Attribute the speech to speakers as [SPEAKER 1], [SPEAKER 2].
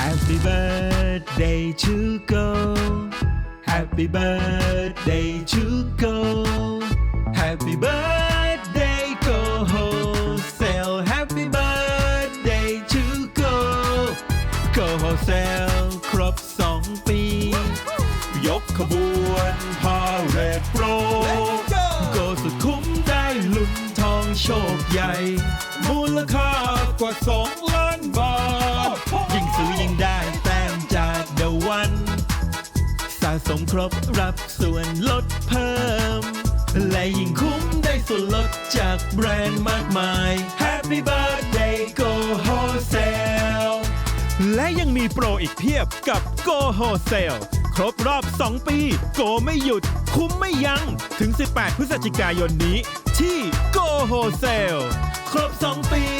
[SPEAKER 1] Happy birthday to go Happy birthday to go Happy birthday go wholesale Happy birthday to go go wholesale ครบสองปี ยกขบวนพาเรดโปรโกสุดคุ้มได้ลุ้นทองโชคใหญ่ มูลค่ากว่า2ล้า สะสมครบรับส่วนลดเพิ่ม และยิ่งคุ้มได้ส่วนลดจากแบรนด์มากมาย Happy Birthday Go Wholesale
[SPEAKER 2] และยังมีโปรอีกเพียบกับ Go Wholesale ครบรอบ 2 ปี โกไม่หยุด คุ้มไม่ยัง้งถึง 18 พฤศจิกายนนี้ ที่ Go Wholesale
[SPEAKER 1] ครบ 2 ปี